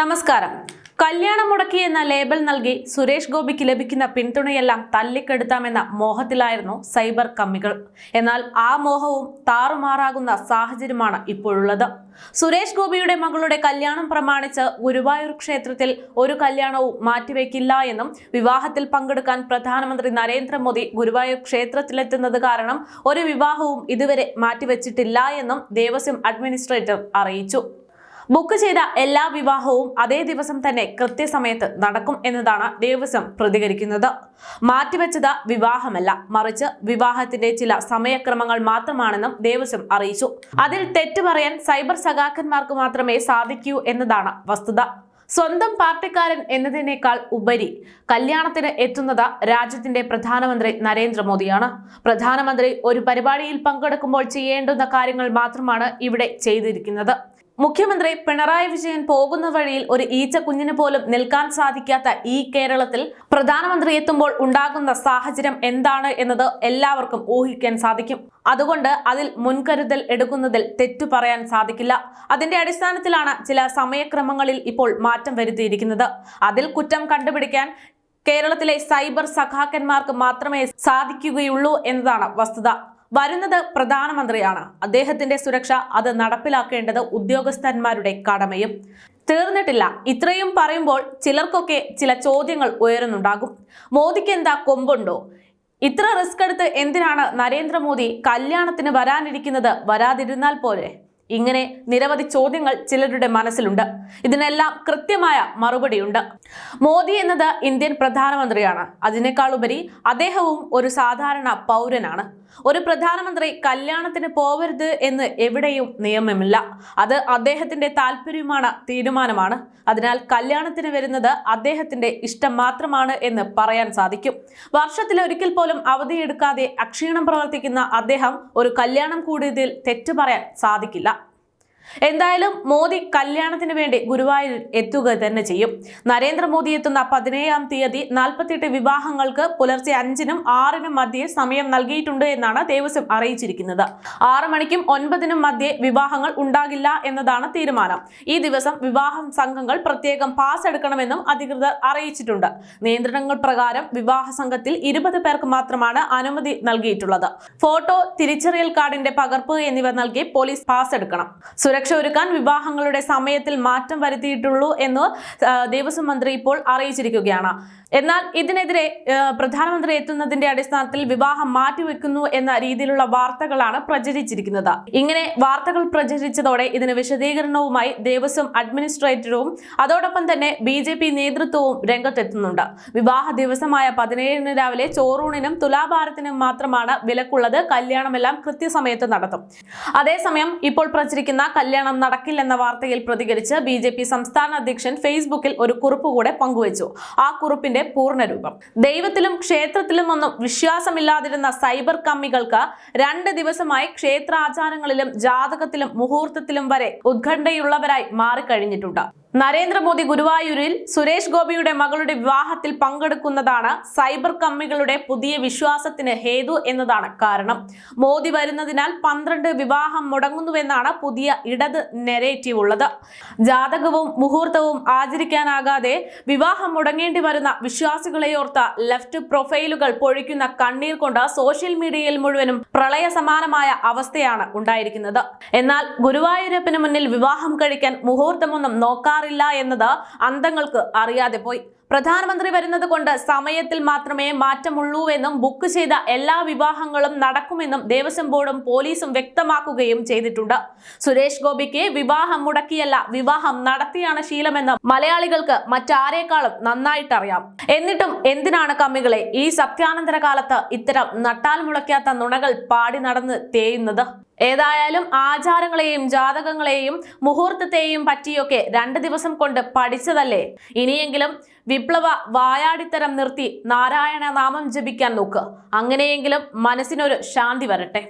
നമസ്കാരം. കല്യാണം മുടക്കി എന്ന ലേബൽ നൽകി സുരേഷ് ഗോപിക്ക് ലഭിക്കുന്ന പിന്തുണയെല്ലാം തല്ലിക്കെടുത്താമെന്ന മോഹത്തിലായിരുന്നു സൈബർ കമ്മികൾ. എന്നാൽ ആ മോഹവും താറുമാറാകുന്ന സാഹചര്യമാണ് ഇപ്പോഴുള്ളത്. സുരേഷ് ഗോപിയുടെ മകളുടെ കല്യാണം പ്രമാണിച്ച് ഗുരുവായൂർ ക്ഷേത്രത്തിൽ ഒരു കല്യാണവും മാറ്റിവെക്കില്ല എന്നും വിവാഹത്തിൽ പങ്കെടുക്കാൻ പ്രധാനമന്ത്രി നരേന്ദ്രമോദി ഗുരുവായൂർ ക്ഷേത്രത്തിലെത്തുന്നത് കാരണം ഒരു വിവാഹവും ഇതുവരെ മാറ്റിവെച്ചിട്ടില്ല എന്നും ദേവസ്വം അഡ്മിനിസ്ട്രേറ്റർ അറിയിച്ചു. ബുക്ക് ചെയ്ത എല്ലാ വിവാഹവും അതേ ദിവസം തന്നെ കൃത്യസമയത്ത് നടക്കും എന്നതാണ് ദേവസ്വം പ്രതികരിക്കുന്നത്. മാറ്റിവെച്ചത് വിവാഹമല്ല മറിച്ച് വിവാഹത്തിന്റെ ചില സമയക്രമങ്ങൾ മാത്രമാണെന്നും ദേവസ്വം അറിയിച്ചു. അതിൽ തെറ്റ് പറയാൻ സൈബർ സഖാക്കന്മാർക്ക് മാത്രമേ സാധിക്കൂ എന്നതാണ് വസ്തുത. സ്വന്തം പാർട്ടിക്കാരൻ എന്നതിനേക്കാൾ ഉപരി കല്യാണത്തിന് എത്തുന്നത് രാജ്യത്തിന്റെ പ്രധാനമന്ത്രി നരേന്ദ്രമോദിയാണ്. പ്രധാനമന്ത്രി ഒരു പരിപാടിയിൽ പങ്കെടുക്കുമ്പോൾ ചെയ്യേണ്ടുന്ന കാര്യങ്ങൾ മാത്രമാണ് ഇവിടെ ചെയ്തിരിക്കുന്നത്. മുഖ്യമന്ത്രി പിണറായി വിജയൻ പോകുന്ന വഴിയിൽ ഒരു ഈച്ച കുഞ്ഞിന് പോലും നിൽക്കാൻ സാധിക്കാത്ത ഈ കേരളത്തിൽ പ്രധാനമന്ത്രി എത്തുമ്പോൾ ഉണ്ടാകുന്ന സാഹചര്യം എന്താണ് എന്നത് എല്ലാവർക്കും ഊഹിക്കാൻ സാധിക്കും. അതുകൊണ്ട് അതിൽ മുൻകരുതൽ എടുക്കുന്നതിൽ തെറ്റു പറയാൻ സാധിക്കില്ല. അതിന്റെ അടിസ്ഥാനത്തിലാണ് ചില സമയക്രമങ്ങളിൽ ഇപ്പോൾ മാറ്റം വരുത്തിയിരിക്കുന്നത്. അതിൽ കുറ്റം കണ്ടുപിടിക്കാൻ കേരളത്തിലെ സൈബർ സഖാക്കന്മാർക്ക് മാത്രമേ സാധിക്കുകയുള്ളൂ എന്നതാണ് വസ്തുത. വരുന്നത് പ്രധാനമന്ത്രിയാണ്. അദ്ദേഹത്തിന്റെ സുരക്ഷ അത് നടപ്പിലാക്കേണ്ടത് ഉദ്യോഗസ്ഥന്മാരുടെ കടമയും. തീർന്നിട്ടില്ല. ഇത്രയും പറയുമ്പോൾ ചിലർക്കൊക്കെ ചില ചോദ്യങ്ങൾ ഉയരുന്നുണ്ടാകും. മോദിക്ക് എന്താ കൊമ്പുണ്ടോ? ഇത്ര റിസ്ക് എടുത്ത് എന്തിനാണ് നരേന്ദ്രമോദി കല്യാണത്തിന് വരാനിരിക്കുന്നത് വരാതിരുന്നാൽ പോലെ ഇങ്ങനെ നിരവധി ചോദ്യങ്ങൾ ചിലരുടെ മനസ്സിലുണ്ട്. ഇതിനെല്ലാം കൃത്യമായ മറുപടിയുണ്ട്. മോദി എന്നത് ഇന്ത്യൻ പ്രധാനമന്ത്രിയാണ്. അതിനേക്കാളുപരി അദ്ദേഹവും ഒരു സാധാരണ പൗരനാണ്. ഒരു പ്രധാനമന്ത്രി കല്യാണത്തിന് പോവരുത് എന്ന് എവിടെയും നിയമമില്ല. അത് അദ്ദേഹത്തിന്റെ താല്പര്യമാണ് തീരുമാനമാണ്. അതിനാൽ കല്യാണത്തിന് വരുന്നത് അദ്ദേഹത്തിന്റെ ഇഷ്ടം മാത്രമാണ് എന്ന് പറയാൻ സാധിക്കും. വർഷത്തിൽ ഒരിക്കൽ പോലും അവധിയെടുക്കാതെ അക്ഷീണം പ്രവർത്തിക്കുന്ന അദ്ദേഹം ഒരു കല്യാണം കൂടിയതിൽ തെറ്റു പറയാൻ സാധിക്കില്ല. എന്തായാലും മോദി കല്യാണത്തിന് വേണ്ടി ഗുരുവായൂരിൽ എത്തുക തന്നെ ചെയ്യും. നരേന്ദ്രമോദി എത്തുന്ന പതിനേഴാം തീയതി നാൽപ്പത്തിയെട്ട് വിവാഹങ്ങൾക്ക് പുലർച്ചെ അഞ്ചിനും ആറിനും മധ്യേ സമയം നൽകിയിട്ടുണ്ട് എന്നാണ് ദേവസ്വം അറിയിച്ചിരിക്കുന്നത്. ആറ് മണിക്കും ഒൻപതിനും മധ്യേ വിവാഹങ്ങൾ ഉണ്ടാകില്ല എന്നതാണ് തീരുമാനം. ഈ ദിവസം വിവാഹ സംഘങ്ങൾ പ്രത്യേകം പാസ് എടുക്കണമെന്നും അധികൃതർ അറിയിച്ചിട്ടുണ്ട്. നിയന്ത്രണങ്ങൾ പ്രകാരം വിവാഹ സംഘത്തിൽ ഇരുപത് പേർക്ക് മാത്രമാണ് അനുമതി നൽകിയിട്ടുള്ളത്. ഫോട്ടോ തിരിച്ചറിയൽ കാർഡിന്റെ പകർപ്പ് എന്നിവ നൽകി പോലീസ് പാസ് എടുക്കണം. സുരക്ഷ ഒരുക്കാൻ വിവാഹങ്ങളുടെ സമയത്തിൽ മാറ്റം വരുത്തിയിട്ടുള്ളൂ എന്ന് ദേവസ്വം മന്ത്രി ഇപ്പോൾ അറിയിച്ചിരിക്കുകയാണ്. എന്നാൽ ഇതിനെതിരെ പ്രധാനമന്ത്രി എത്തുന്നതിന്റെ അടിസ്ഥാനത്തിൽ വിവാഹം മാറ്റിവെക്കുന്നു എന്ന രീതിയിലുള്ള വാർത്തകളാണ് പ്രചരിച്ചിരിക്കുന്നത്. ഇങ്ങനെ വാർത്തകൾ പ്രചരിച്ചതോടെ ഇതിന് വിശദീകരണവുമായി ദേവസ്വം അഡ്മിനിസ്ട്രേറ്ററും അതോടൊപ്പം തന്നെ ബി ജെ പി നേതൃത്വവും രംഗത്തെത്തുന്നുണ്ട്. വിവാഹ ദിവസമായ പതിനേഴിന് രാവിലെ ചോറൂണിനും തുലാഭാരത്തിനും മാത്രമാണ് വിലക്കുള്ളത്. കല്യാണമെല്ലാം കൃത്യസമയത്ത് നടത്തും. അതേസമയം ഇപ്പോൾ പ്രചരിക്കുന്ന കല്യാണം നടക്കില്ലെന്ന വാർത്തയിൽ പ്രതികരിച്ച് ബി ജെ പി സംസ്ഥാന അധ്യക്ഷൻ ഫേസ്ബുക്കിൽ ഒരു കുറിപ്പ് കൂടെ പങ്കുവച്ചു. ആ കുറിപ്പിന്റെ പൂർണരൂപം. ദൈവത്തിലും ക്ഷേത്രത്തിലും ഒന്നും വിശ്വാസമില്ലാതിരുന്ന സൈബർ കമ്മികൾക്ക് രണ്ട് ദിവസമായി ക്ഷേത്രാചാരങ്ങളിലും ജാതകത്തിലും മുഹൂർത്തത്തിലും വരെ ഉത്കണ്ഠയുള്ളവരായി മാറിക്കഴിഞ്ഞിട്ടുണ്ട്. നരേന്ദ്രമോദി ഗുരുവായൂരിൽ സുരേഷ് ഗോപിയുടെ മകളുടെ വിവാഹത്തിൽ പങ്കെടുക്കുന്നതാണ് സൈബർ കമ്മികളുടെ പുതിയ വിശ്വാസത്തിന് ഹേതു എന്നതാണ് കാരണം. മോദി വരുന്നതിനാൽ പന്ത്രണ്ട് വിവാഹം മുടങ്ങുന്നുവെന്നാണ് പുതിയ ഇടത് നെറേറ്റീവ് ഉള്ളത്. ജാതകവും മുഹൂർത്തവും ആചരിക്കാനാകാതെ വിവാഹം മുടങ്ങേണ്ടി വരുന്ന വിശ്വാസികളെയോർത്ത ലെഫ്റ്റ് പ്രൊഫൈലുകൾ പൊഴിക്കുന്ന കണ്ണീർ കൊണ്ട് സോഷ്യൽ മീഡിയയിൽ മുഴുവനും പ്രളയ സമാനമായ അവസ്ഥയാണ് ഉണ്ടായിരിക്കുന്നത്. എന്നാൽ ഗുരുവായൂരപ്പന് മുന്നിൽ വിവാഹം കഴിക്കാൻ മുഹൂർത്തമൊന്നും നോക്കാറില്ല. എന്നത് അന്തങ്ങൾക്ക് അറിയാതെ പോയി. പ്രധാനമന്ത്രി വരുന്നത് കൊണ്ട് സമയത്തിൽ മാത്രമേ മാറ്റമുള്ളൂ എന്നും ബുക്ക് ചെയ്ത എല്ലാ വിവാഹങ്ങളും നടക്കുമെന്നും ദേവസ്വം ബോർഡും പോലീസും വ്യക്തമാക്കുകയും ചെയ്തിട്ടുണ്ട്. സുരേഷ് ഗോപിക്ക് വിവാഹം മുടക്കിയല്ല വിവാഹം നടത്തിയാണ് ശീലമെന്ന് മലയാളികൾക്ക് മറ്റാരേക്കാളും നന്നായിട്ടറിയാം. എന്നിട്ടും എന്തിനാണ് കമ്മികളെ ഈ സത്യാനന്തര കാലത്ത് ഇത്തരം നട്ടാൽ മുളയ്ക്കാത്ത നുണകൾ പാടി നടന്ന് തേയുന്നത്? ഏതായാലും ആചാരങ്ങളെയും ജാതകങ്ങളെയും മുഹൂർത്തത്തെയും പറ്റിയൊക്കെ രണ്ട് ദിവസം കൊണ്ട് പഠിച്ചതല്ലേ? ഇനിയെങ്കിലും വിപ്ലവ വായാടിത്തരം നിർത്തി നാരായണ നാമം ജപിക്കാൻ നോക്കുക അങ്ങനെയെങ്കിലും മനസ്സിനൊരു ശാന്തി വരട്ടെ.